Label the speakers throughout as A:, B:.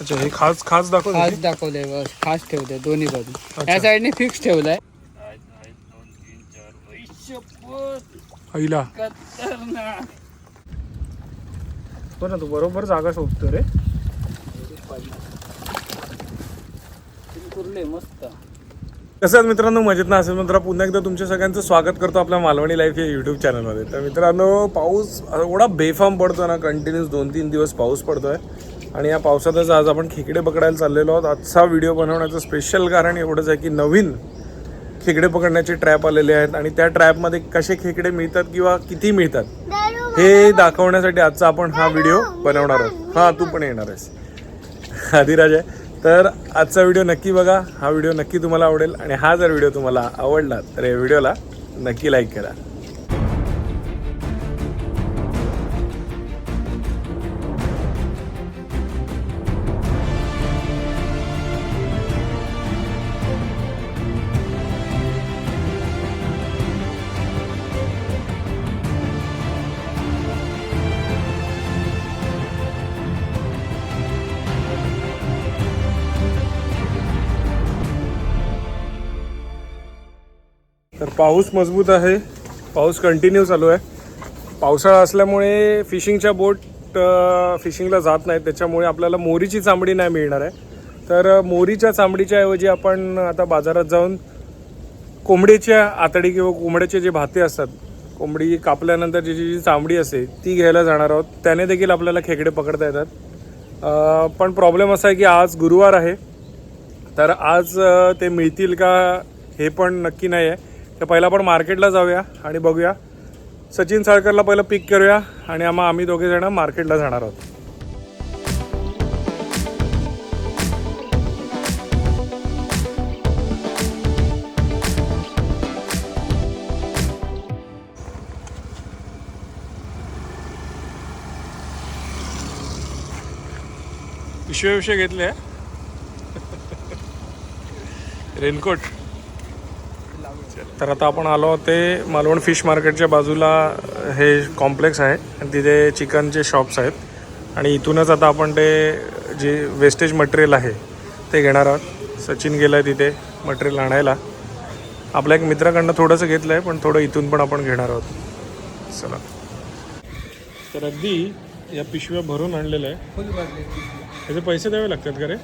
A: अच्छा हे खास खास दाखव
B: खास दाखवलंय बस खास ठेवलंय दोन्ही बाजू. या साईडने फिक्स ठेवलाय.
A: आईला. हो ना तू बरोबर जागा शोधतो रे.
B: मस्त.
A: आहे मित्रांनो? मजेत ना? असेल मित्र पुन्हा एकदा तुमच्या सगळ्यांचं स्वागत करतो आपल्या मालवणी लाईफ या यूट्यूब चॅनलमध्ये तर मित्रांनो पाऊस एवढा बेफाम पडतो ना कंटिन्यूस दोन तीन दिवस पाऊस पडतोय. आणि या पावसातच आज आपण खेकडे पकडायला चाललेलो आहोत. आजचा व्हिडिओ बनवण्याचं स्पेशल कारण एवढंच आहे की नवीन खेकडे पकडण्याचे ट्रॅप आलेले आहेत आणि त्या ट्रॅपमध्ये कसे खेकडे मिळतात किंवा किती मिळतात हे दाखवण्यासाठी आजचा आपण हा व्हिडिओ बनवणार आहोत. हां तू पण येणार आहेस. आदिराज आहे. तर आजचा व्हिडिओ नक्की बघा. हा व्हिडिओ नक्की तुम्हाला आवडेल आणि हा जर व्हिडिओ तुम्हाला आवडला तर या व्हिडिओला नक्की लाईक करा. पाऊस मजबूत आहे. पाऊस कंटिन्यू चालू आहे. पावसाळा असल्यामुळे फिशिंगच्या बोट फिशिंगला जात नाहीत. त्याच्यामुळे आपल्याला मोरीची चांबडी नाही मिळणार आहे. तर मोरीच्या चांबडीच्या ऐवजी आपण आता बाजारात जाऊन कोंबडीच्या आतडी किंवा कोंबड्याचे जे भाते असतात कोंबडी कापल्यानंतर जी जी चांबडी असते ती घ्यायला जाणार आहोत. त्याने देखील आपल्याला खेकडे पकडता येतात. पण प्रॉब्लेम असा आहे की आज गुरुवार आहे. तर आज ते मिळतील का हे पण नक्की नाही आहे तर पहिला आपण मार्केटला जाऊया आणि बघूया. सचिन साळकरला पहिलं पिक करूया आणि आम्हा आम्ही दोघे जण मार्केटला जाणार आहोत. पिशवे विषय घेतले रेनकोट. तर आता आपण आलो ते मालवण फिश मार्केटच्या बाजूला हे कॉम्प्लेक्स आहे. आणि तिथे चिकनचे शॉप्स आहेत. आणि इथूनच आता आपण ते जे वेस्टेज मटेरियल आहे ते घेणार आहोत. सचिन गेलं आहे तिथे मटेरियल आणायला. आपल्या एक मित्राकडनं थोडंसं घेतलं आहे पण थोडं इथून पण आपण घेणार आहोत. चला. तर अगदी या पिशव्या भरून आणलेलं आहे त्याचे पैसे द्यावे लागतात का रे?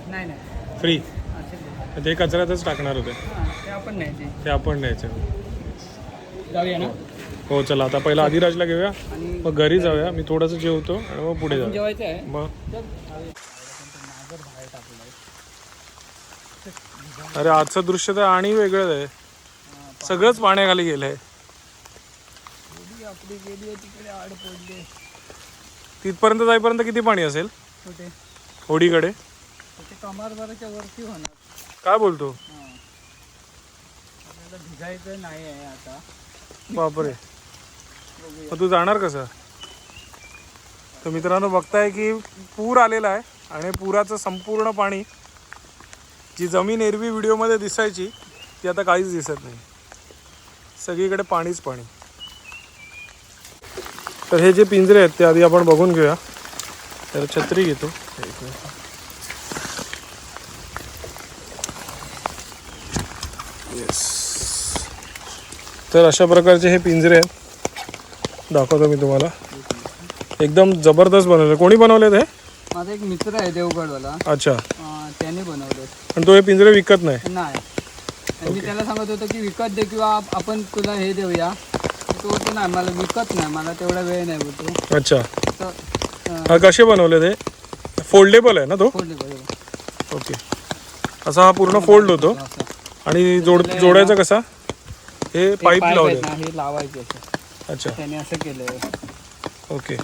A: फ्री ते कचऱ्यातच टाकणार होते.
B: आपण न्यायचे
A: ते. आपण न्यायचे
B: जाऊया ना?
A: हो चला आता पहिला आदिराजला घेऊया. मग घरी जाऊया. मी थोडंसं जेवतो आणि मग पुढे जाऊया.
B: जेवायचं आहे?
A: मग. अरे आजचं दृश्य तर आणि वेगळंच आहे. सगळंच पाण्याखाली गेलंय.
B: एवढी आपली गेली आहे तिकडे आड पडले
A: तिथपर्यंत जाईपर्यंत किती पाणी असेल?
B: कुठे
A: होडीकडे?
B: ते कमारभराच्या वरती होणार.
A: काय बोलतो?
B: भिजायचं नाही आहे आता.
A: बापरे. मग तू जाणार कसं? तर मित्रांनो बघताय की पूर आलेला आहे आणि पुराचं संपूर्ण पाणी जी जमीन एरवी व्हिडिओमध्ये दिसायची ती आता काहीच दिसत नाही. सगळीकडे पाणीच पाणी. तर हे जे पिंजरे आहेत ते आधी आपण बघून घेऊया. तर छत्री घेतो. येस तर अशा प्रकारचे हे पिंजरे आहेत. दाखवतो मी तुम्हाला. एकदम जबरदस्त बनवले. कोणी बनवले ते
B: माझा एक मित्र आहे देवगडवाला.
A: अच्छा.
B: त्याने बनवले
A: पण तो हे पिंजरे विकत नाही?
B: नाही. आणि मी त्याला सांगत होतो की विकत दे किंवा आप- आपण तुला हे देऊया. तो नाही मला विकत नाही. मला तेवढा वेळ नाही बोलतो.
A: अच्छा. हा कसे बनवले ते फोल्डेबल आहे ना तो?
B: फोडले बरोबर
A: ओके. असा हा पूर्ण फोल्ड होतो.
B: असं.
A: आणि जोड जोडायचा कसा? हे पाईप लावले.
B: आहेत ना, हे लावायचे असं
A: अच्छा.
B: त्याने असं केलंय.
A: ओके.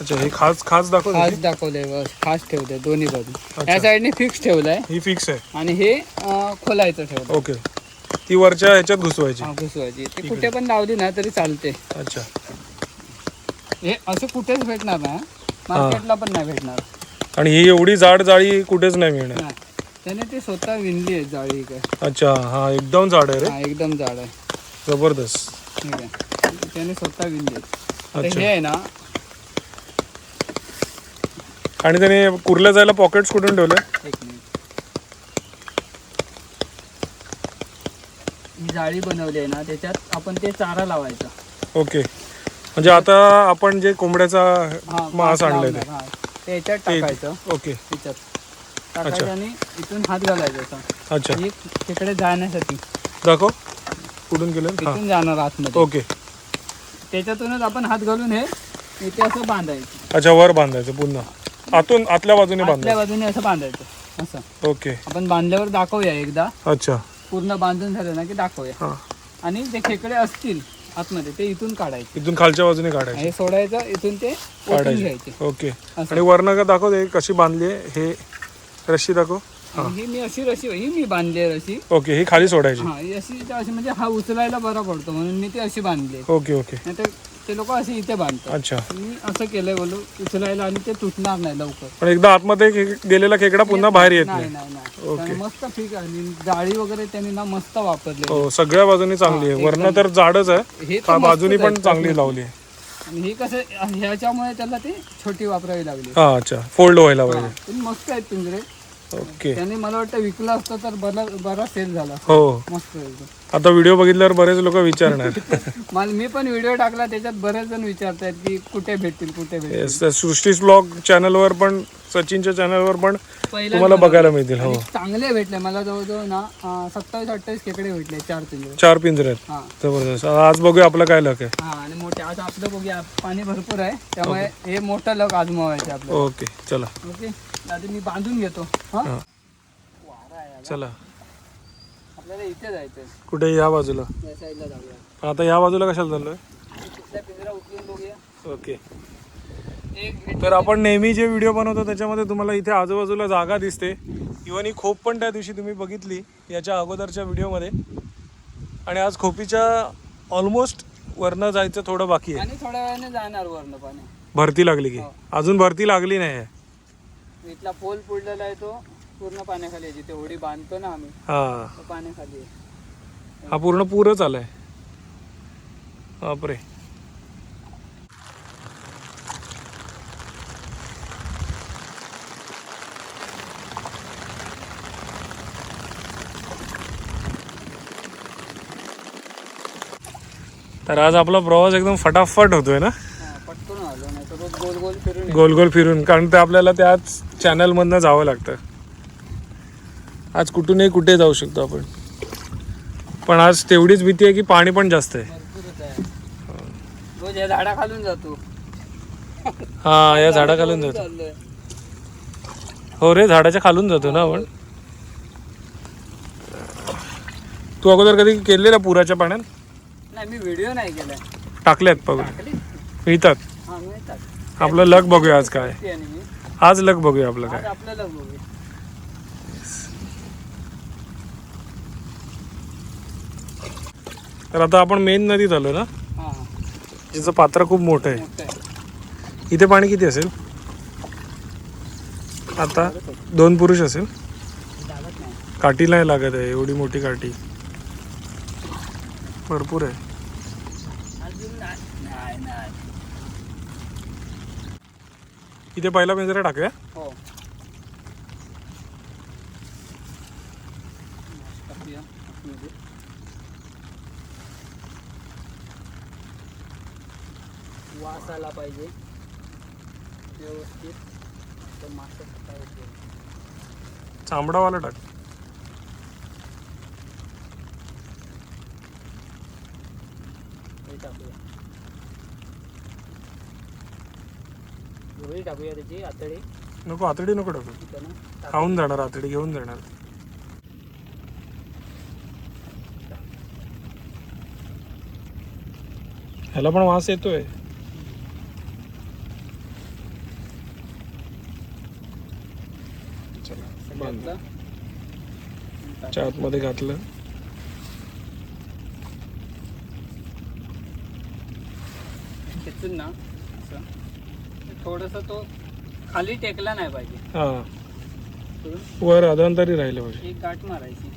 A: अच्छा हे खास खास दाखव
B: खास दाखवलंय बस. खास ठेवलंय दोन्ही बाजू. या साईडने फिक्स ठेवलाय.
A: ही फिक्स आहे.
B: आणि हे अं, खोलायचं ठेवलं
A: ओके. ती वरच्या ह्याच्यात घुसवायची.
B: हा, घुसवायची. ते कुठे पण लावली ना तरी चालते.
A: अच्छा.
B: हे असं कुठेच भेटणार ना मार्केटला पण नाही भेटणार.
A: आणि ही एवढी जाड जाळी कुठेच नाही मिळणार.
B: नाही. त्याने ते स्वतः विणली आहे जाळी काय.
A: अच्छा हा एकदम जाड आहे रे.
B: हा एकदम जाड आहे.
A: जबरदस्त.
B: ठीक आहे. त्याने स्वतः विणली आहे. आता
A: अच्छा.
B: हे आहे ना
A: आणि त्याने कुर्ल्या जायला पॉकेट्स कुठून ठेवले
B: एक मिनिट ही जाळी बनवली आहे ना त्याच्यात आपण ते चारा लावायचा.
A: ओके. म्हणजे आता आपण जे कोंबड्याचा मांस आणलंय
B: लावणार, हा. ते याच्यात टाकायचं.
A: ओके.
B: त्याच्यात. टाकायचं आणि इथून हात घालायचा असा.
A: अच्छा.
B: हे तिकडे जाण्यासाठी.
A: दाखव. कुठून गेलं?
B: इथून जाणार आतमध्ये.
A: ओके.
B: त्याच्यातूनच आपण हात घालून हे इथे असं बांधायचं.
A: अच्छा वर बांधायचं पुन्हा आतून आतल्या बाजूने बांधायचं.
B: बाजूने असं बांधायचं. असं.
A: ओके.
B: आपण बांधल्यावर दाखवूया एकदा.
A: अच्छा.
B: पूर्ण बांधून झालं ना की दाखवूया.
A: हा.
B: आणि जे खेकडे असतील आतमध्ये ते इथून काढायचे.
A: इथून खालच्या बाजूने काढायचं.
B: हे सोडायचं इथून ते
A: काढायचे. ओके. आणि वरनं का दाखव ते कशी बांधली हे रस्सी दाखव.
B: ही. मी अशी रशी ही मी बांधली आहे रशी
A: ओके ही खाली सोडायची.
B: हा ही अशी अशी म्हणजे हा उचलायला बरा पडतो म्हणून मी ती अशी बांधली आहे.
A: Okay okay.
B: नाहीतर ते लोक असे इथे बांधतात.
A: अच्छा.
B: मी असं केलंय बोलू उचलायला आणि ते तुटणार नाही लवकर.
A: पण एकदा आतमध्ये खे- गेलेला खेकडा पुन्हा बाहेर येत
B: नाही.
A: नाही
B: नाही नाही. त्यामुळे मस्त ठीक आहे. आणि जाळी वगैरे त्यांनी ना मस्त वापरली
A: हो सगळ्या बाजूनी चांगली आहे. वरनं तर जाडच आहे.
B: हे तर
A: हा
B: मस्तच
A: बाजूनी पण
B: आहे.
A: चांगली लावली आहे.
B: आणि हे कसं ह्याच्यामुळे त्याला ती छोटी वापरावी लागली.
A: हा अच्छा. फोल्ड व्हायला पाहिजे.
B: पण मस्त आहेत पिंजरे.
A: ओके.
B: त्याने मला वाटतं विकलं असतं तर बरा बरा सेल झाला.
A: हो.
B: मस्त एकदम.
A: आता व्हिडिओ बघितल्यावर बरेच लोक विचारणार.
B: मला मी पण व्हिडिओ टाकला त्याच्यात बरेच जण विचारतायत की कुठे भेटतील कुठे भेटतील.
A: Yes, त्या सृष्टीस ब्लॉग चॅनलवर पण सचिनच्या चॅनलवर पण
B: पहिला
A: तुम्हाला बघायला मिळतील हो.
B: चांगले भेटले मला जवळजवळ ना सत्तावीस अठ्ठावीस खेकडे भेटले चार पिंजरे.
A: चार पिंजरे आहेत.
B: हा.
A: जबरदस्त. आज बघूया आपलं काय लक आहे.
B: हा आणि मोठे आज आपलं बघूया पाणी भरपूर आहे त्यामुळे हे मोठं लग आजमावायचे आपलं.
A: ओके चला.
B: ओके. आधी मी बांधून घेतो. हा?
A: हा. चला.
B: आपल्याला इथे जायचंय.
A: कुठे? या बाजूला.
B: या साईडला जाऊया.
A: पण आता या बाजूला कशाला चाललोय?
B: तिथल्या पिंजरा उचलून बघूया.
A: ओके. तर आपण नेहमी जे व्हिडिओ बनवतो त्याच्यामध्ये तुम्हाला इथे आजूबाजूला जागा दिसते. इव्हन ही खोप पण त्या दिवशी तुम्ही बघितली याच्या अगोदरच्या व्हिडिओमध्ये. आणि आज खोपीच्या ऑलमोस्ट वरनं जायचं थोडं बाकी आहे.
B: आणि थोड्या वेळाने जाणार वरनं पाणी.
A: भरती लागली की? अजून भरती लागली नाही आहे.
B: इथला पोल पुडलेला आहे तो पूर्ण पाण्याखाली आहे. जिथे होडी बांधतो ना आम्ही
A: हा.
B: तो पाण्याखाली आहे.
A: हा पूर्ण पूरच आलाय. बापरे. तर आज आपला प्रवास एकदम फटाफट होतोय ना
B: हा, पटकन आलो नाही तर रोज गोल गोल
A: गोल फिरून कारण ते आपल्याला त्याच चॅनलमधनं जावं लागतं. आज कुठूनही कुठे जाऊ शकतो आपण. पण आज तेवढीच भीती आहे की पाणी पण जास्त आहे.
B: झाडा खालून जातो.
A: हा या झाडाखालून जातो.
B: चाललोय
A: हो रे झाडाच्या खालून जातो ना आपण. तू अगोदर कधी केलेला पुराच्या पाण्यात?
B: नाही मी व्हिडिओ नाही केलाय
A: टाकल्यात मिळतात
B: मी टाक
A: आपलं लक बघूया आज काय. आज लक बघूया आपलं काय.
B: बघूया.
A: तर आता आपण मेन नदीत आलो ना.
B: हा
A: जिचं पात्र खूप मोठं आहे. इथे पाणी किती असेल? आता दोन पुरुष असेल. काठी नाही लागत आहे एवढी मोठी काठी. भरपूर आहे
B: अजून नाही नाही नाही
A: इथे पहिला पिंजरा टाकूया
B: हो. वास आला पाहिजे व्यवस्थित.
A: चांबडावाला टाक
B: हे टाकूया गवळी टाकूया त्याची आतडी.
A: नको आतडी नको टाकू. खाऊन जाणार आतडी घेऊन जाणार. ह्याला पण वास येतोय. चला बंद
B: टाकलं.
A: च्या आतमध्ये घातलं.
B: ना. थोडस तो खाली टेकला नाही पाहिजे.
A: हा. वर अधांतरी राहिलं पाहिजे.
B: एक गाठ मारायची.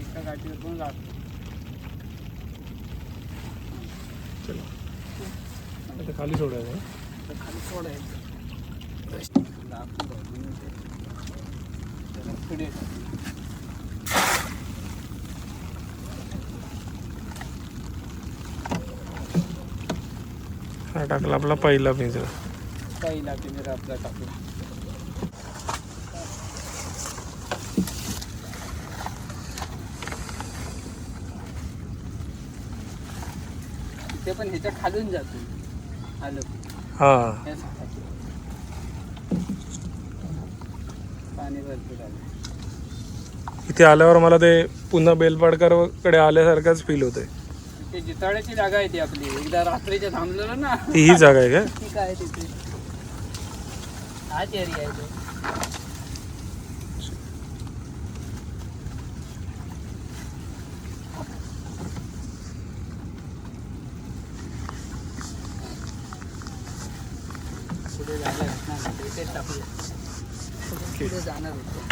B: एका गाठीवर पण गाठ
A: चला. आता खाली सोडायचं
B: तर खाली सोडायचं. त्याला पुढे टाकू.
A: हा टाकला आपला पहिला पिंजरा.
B: पहिला पिंजरा आपला टाकू ते पण ह्याच्या खालून जातो. आलं
A: हा.
B: या झाडाचं. पाणी भरपूर आलं.
A: इथे आल्यावर मला ते पुन्हा बेलपाडकरकडे आल्यासारखंच फील होतंय.
B: ते जिताड्याची जागा आहे ती आपली. एकदा रात्रीच्या थांबलेलो ना.
A: ती ही जागा आहे का?
B: ती काय तिथे? हाच एरिया आहे तो. पुढे जागा आहे ना, इथेच टाकूया. पुढे जाणार होतो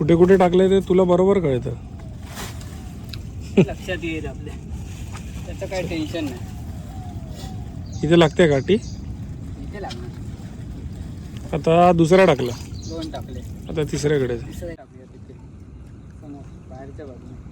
A: कुठे कुठे टाकलंय ते तुला बरोबर कळतं.
B: लक्षात येईल आपल्या. त्याचं काही टेन्शन नाही.
A: इथे लागते काठी
B: इथे लागणार.
A: आता दुसरा टाकला.
B: दोन टाकले.
A: आता तिसऱ्याकडे
B: बाहेरच्या बाजूने.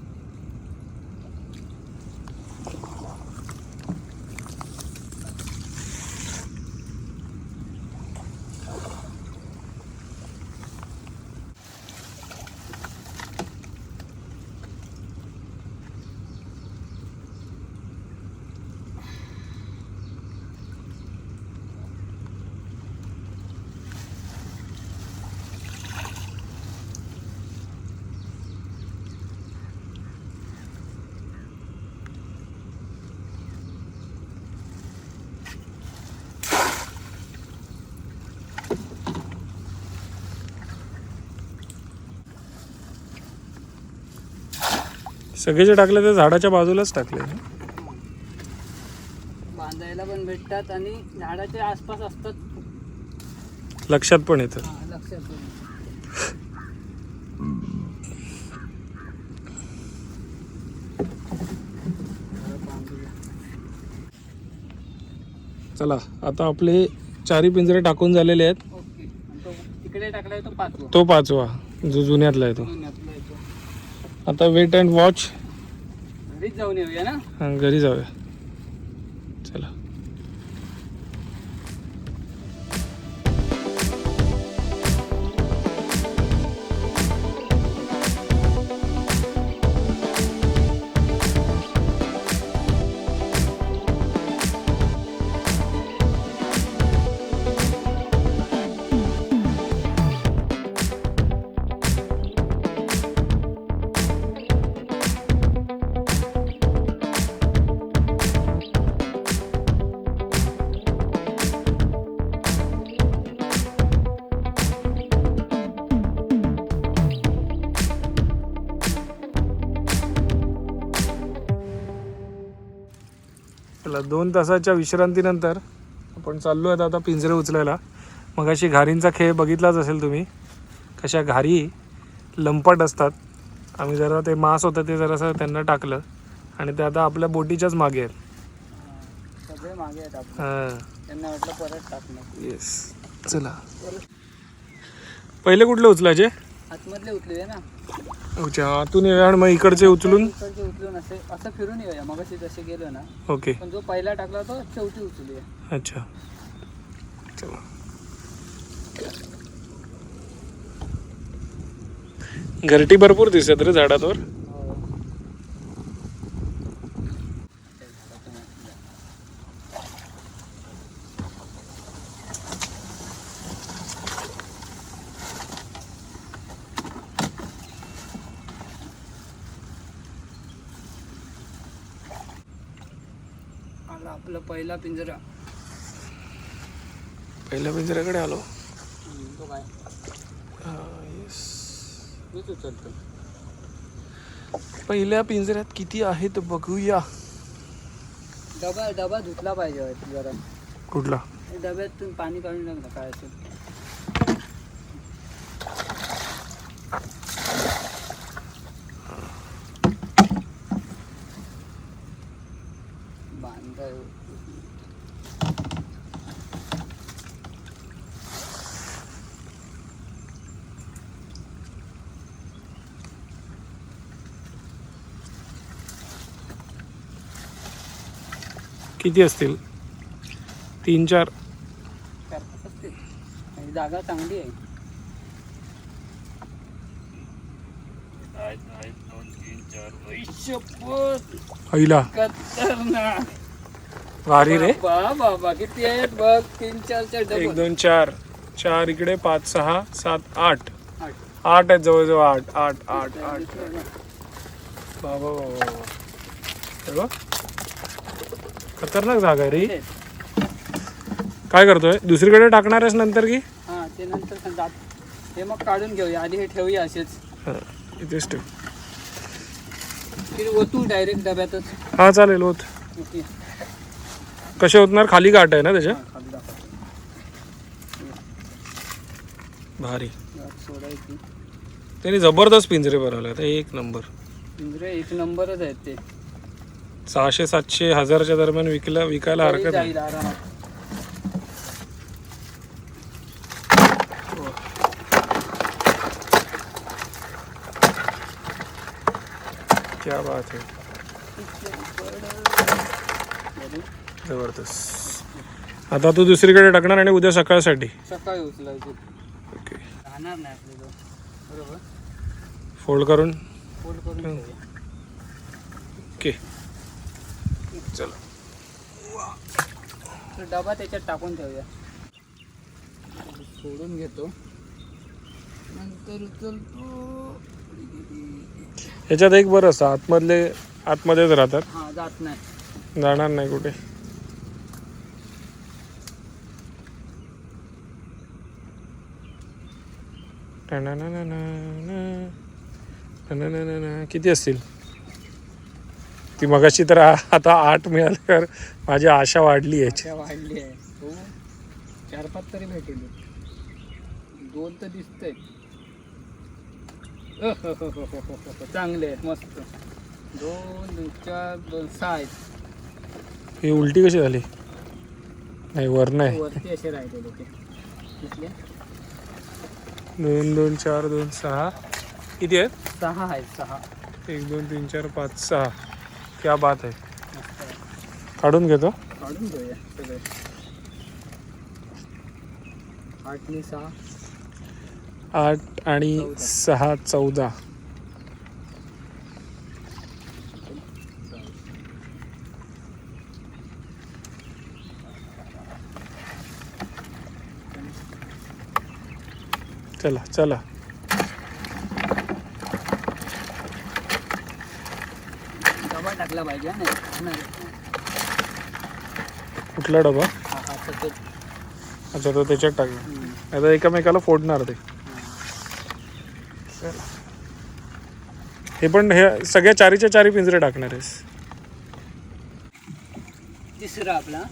A: सगळे जे टाकले ते झाडाच्या बाजूलाच टाकले.
B: बांधायला पण भेटतात आणि झाडाच्या आसपास असतात.
A: लक्षात पण येतं.
B: लक्षात.
A: चला आता आपले चारी पिंजरे टाकून झालेले आहेत.
B: तो पाचवा.
A: जो जुन्यातला आहे तो. आता वेट अँड वॉच
B: घरीच जाऊन येऊया ना?
A: घरी जाऊया. चला दोन तासाच्या विश्रांतीनंतर आपण चाललो आहेत आता पिंजरे उचलायला. मग अशी घारींचा खेळ बघितलाच असेल तुम्ही. कशा घारी लंपट असतात. आम्ही जरा ते मांस होतं ते जरासं त्यांना टाकलं. आणि ते आता आपल्या बोटीच्याच मागे आहेत.
B: मागे त्यांना वाटलं परत
A: येस चला. पहिले कुठले उचलायचे?
B: आतमधले उचलूया ना.
A: अच्छा आतून येऊया मग इकडचे उचलून?
B: इकडचे उचलून असे असं फिरून येऊया. मग जसे गेलो ना
A: ओके.
B: पण जो पहिला टाकला तो शेवटी उचलूया.
A: अच्छा. चला. घरटी भरपूर दिसत रे झाडावर
B: हो. चला आपला पहिला पिंजरा.
A: पहिल्या पिंजऱ्याकडे आलो.
B: तो काय? उचलतो.
A: पहिल्या पिंजऱ्यात किती आहेत बघूया.
B: डबा डबा धुतला पाहिजे वाटतं जरा.
A: कुठला?
B: डब्यातून पाणी काढून टाक ना काय असेल.
A: किती असतील? तीन चार.
B: जागा चांगली आहे. खतरनाक.
A: भारी रे.
B: बाबा बाबा किती आहेत बघ. तीन चार चार
A: एक दोन चार. चार इकडे पाच सहा सात आठ.
B: आठ.
A: आहेत जवळजवळ आठ आठ आठ आठ. बाबा बाबा बाबा. खतरनाक जागा आहे रे. काय करतोय? दुसरीकडे टाकणार आहेस नंतर की?
B: हा ते नंतर जात हे मग काढून घेऊया. आधी हे ठेवूया असेच.
A: हा, इथेच ठेव.
B: की ओतू डायरेक्ट डब्यातच.
A: हा चालेल होत
B: ओके.
A: कसे होतणार खाली गाठ आहे ना त्याच्या?
B: हा, खाली दाखवतो
A: भारी.
B: यात सोडायची.
A: त्यांनी जबरदस्त पिंजरे बनवले आता एक नंबर.
B: पिंजरे एक नंबरच आहेत ते.
A: सहाशे सातशे हजारच्या दरम्यान विकला विकायला हरकत नाही. क्या बात आहे जबरदस्त. आता तू दुसरीकडे टाकणार आणि उद्या सकाळसाठी.
B: सकाळी उचलायची.
A: ओके.
B: राहणार नाही आपले तो बरोबर?
A: फोल्ड करून.
B: फोल्ड करून ठेवूया.
A: ओके चला.
B: तो डबा त्याच्यात टाकून ठेवूया. सोडून घेतो. नंतर उचलतो.
A: याच्यात एक बरं असतं आतमधले आतमध्येच राहतात.
B: हा जात नाही.
A: जाणार नाही कुठे. किती असतील ती मगाशी तर आ- आता आठ मिळाल्यावर माझी आशा वाढली याची.
B: आशा वाढली आहे. हो. चार पाच तरी भेटेल. दोन तर दिसतंय. चांगले आहेत मस्त. दोन दोन चार दोन सहा आहेत.
A: ही उलटी कशी झाली? नाही वर नाही.
B: वरती असे दिसले
A: दोन दोन चार दोन सहा. किती आहेत?
B: सहा आहेत सहा.
A: एक दोन तीन चार पाच सहा. क्या बात आहे. काढून घेतो.
B: काढून घेऊया सगळे. आठनी सहा.
A: आठ आणि. सहा चौदा. चला चला
B: डबा टाकला पाहिजे.
A: कुठला डबा? अच्छा तो त्याच्यात टाकला
B: हम्म.
A: आता एकामेकाला फोडणार ते. हे पण हे सगळ्या चारीच्या चारी पिंजरे टाकणार आहेस.
B: तिसरा आपला.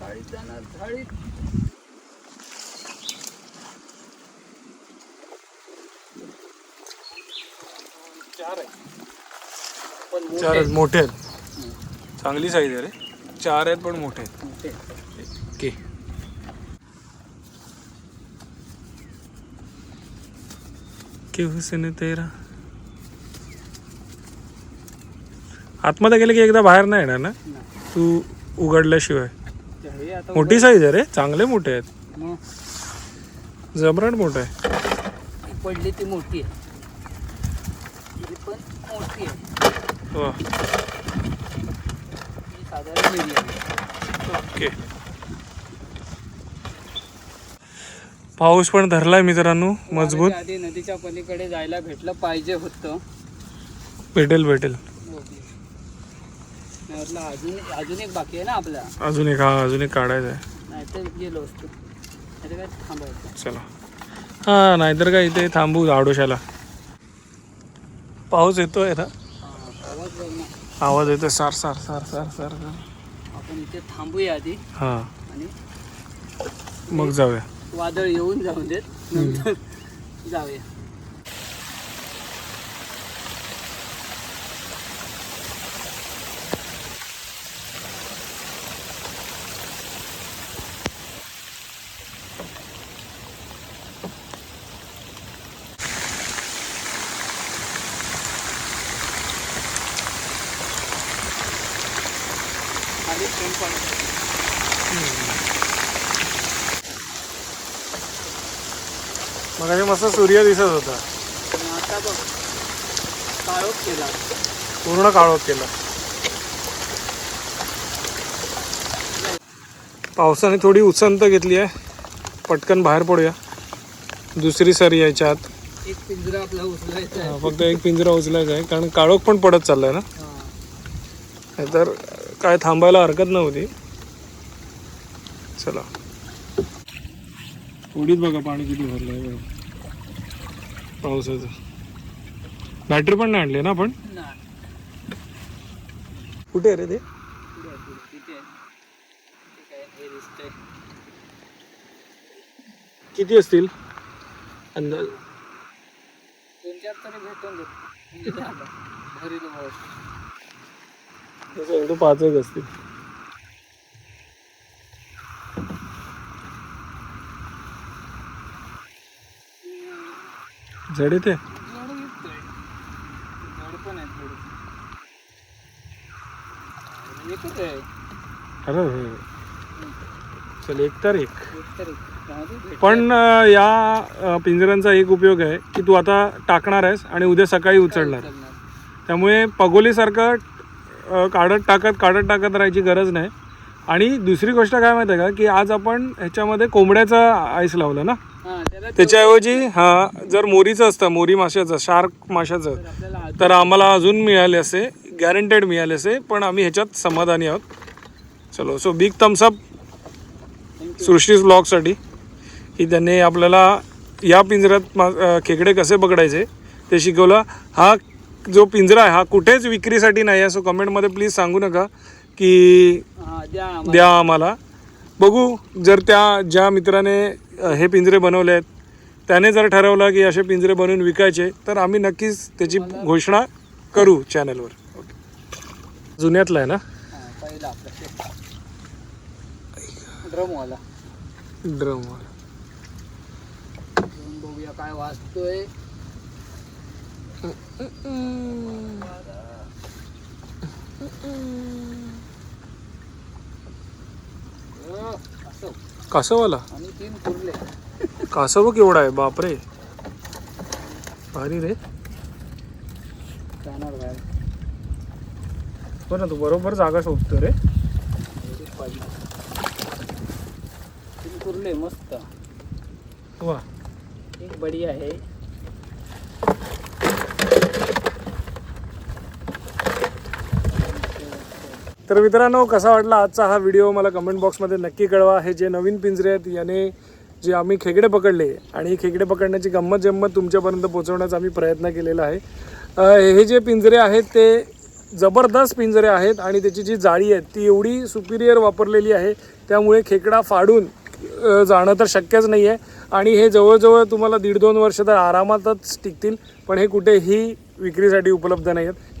B: थाळीत जाणार थाळीत. चार आहे पण मोठे
A: चार आहेत. मोठे आहेत. चांगली साईज आहे रे. चार आहेत पण मोठे आहेत.
B: मोठे आहेत.
A: ओके. कि हुसन तेरा? आतमध्ये गेले की एकदा बाहेर नाही येणार ना?
B: नाही.
A: तू उघडल्याशिवाय.
B: ते हे आता
A: मोठी साईज आहे रे. चांगले मोठे आहेत.
B: मग?
A: जबराट मोठं आहे.
B: पडली ती मोठी. आहे ही पण मोठी आहे
A: वा
B: ही साधारण आहे
A: ओके. पाऊस पण धरलाय मित्रांनो मजबूत.
B: आधी नदीच्या पलीकडे जायला भेटलं पाहिजे होतं.
A: भेटेल भेटेल.
B: म्हटलं अजून अजून एक बाकी आहे ना आपला.
A: अजून एक हा अजून एक काढायचा आहे.
B: नाही तर गेलो असतो. काय थांबायचं.
A: चला. हां नाहीतर काय इथे थांबू आडोशाला. पाऊस येतोय ना?
B: हां आवाज
A: सार सार सार सार सार सार.
B: आपण इथे थांबूया आधी.
A: हां.
B: आणि
A: मग जाऊया.
B: वादळ येऊन जाऊन देत. नंतर जाऊया. खाली फ्रेम पण
A: मग मस्त सूर्य दिसत होता.
B: आणि आता बघ काळोख केला.
A: पूर्ण काळोख केला. पावसाने थोडी उसंत घेतली आहे. पटकन बाहेर पडूया. दुसरी सरी यायच्या आत
B: एक पिंजरा आपला उचलायचा
A: फक्त एक पिंजरा उचलायचा आहे. कारण काळोख पण पडत चाललाय ना?
B: हा.
A: काय थांबायला हरकत नव्हती. चला. उडीत बघा पाणी किती भरलंय. बघा पावसाचं. बॅटरी पण नाही आणली ना आपण?
B: नाही.
A: कुठे आहे रे ते?
B: आहे, आहे. आहे.
A: किती असतील? अंदाज.
B: भेटून देत. झालं. घरी जवळ.
A: तसं एक तो पाच एक असतील येते. अरे चल एक तर एक. पण या पिंजऱ्यांचा एक उपयोग आहे की तू आता टाकणार आहेस आणि उद्या सकाळी उचलणार. त्यामुळे पगोलीसारखं काढत टाकत काढत टाकत राहायची गरज नाही. आणि दुसरी गोष्ट काय माहिती आहे का की आज आपण ह्याच्यामध्ये कोंबड्याचं आईस लावलं ना?
B: हा,
A: त्याच्याऐवजी हा जर मोरीचं असतं मोरी माशाचं शार्क माशाचं तर आम्हाला अजून मिळाले असे गॅरंटेड मिळाले असे पण आम्ही ह्याच्यात समाधानी आहोत. चलो so big thumbs up Srishti ब्लॉगसाठी की त्यांनी आपल्याला या पिंजऱ्यात मा खेकडे कसे पकडायचे ते शिकवलं. हा जो पिंजरा आहे हा कुठेच विक्रीसाठी नाही आहे सो कमेंटमध्ये प्लीज सांगू नका की
B: द्या आम्हाला.
A: बघू जर त्या ज्या मित्राने हे पिंजरे बनवले आहेत त्याने जर ठरवलं की असे पिंजरे बनवून विकायचे तर आम्ही नक्कीच त्याची घोषणा करू चॅनलवर जुन्यातला आहे ना?
B: पहिला आपला ड्रम वाला
A: ड्रम
B: घेऊन बघूया काय वाचतोय.
A: कासवाला?
B: आणि तीन कुर्ले
A: कासव केवढा आहे? बापरे. भारी रे.
B: जाणार बाहेर
A: हो ना तू बरोबर जागा शोधतो रे.
B: तीन कुर्ले मस्त.
A: वा.
B: एक बढिया आहे.
A: तर मित्रांनो कसा वाटला आजचा हा व्हिडिओ मला कमेंट बॉक्समध्ये नक्की कळवा. हे जे नवीन पिंजरे आहेत याने जे आम्ही खेकडे पकडले आणि खेकडे पकडण्याची गंमत जम्मत तुमच्यापर्यंत पोहोचवण्याचा आम्ही प्रयत्न केलेला आहे. हे जे पिंजरे आहेत ते जबरदस्त पिंजरे आहेत आणि त्याची जी जाळी आहे ती एवढी सुपिरियर वापरलेली आहे. त्यामुळे खेकडा फाडून जाणं तर शक्यच नाही आहे आणि हे जवळजवळ तुम्हाला दीड दोन वर्ष तर आरामातच टिकतील पण हे कुठेही विक्रीसाठी उपलब्ध नाही आहेत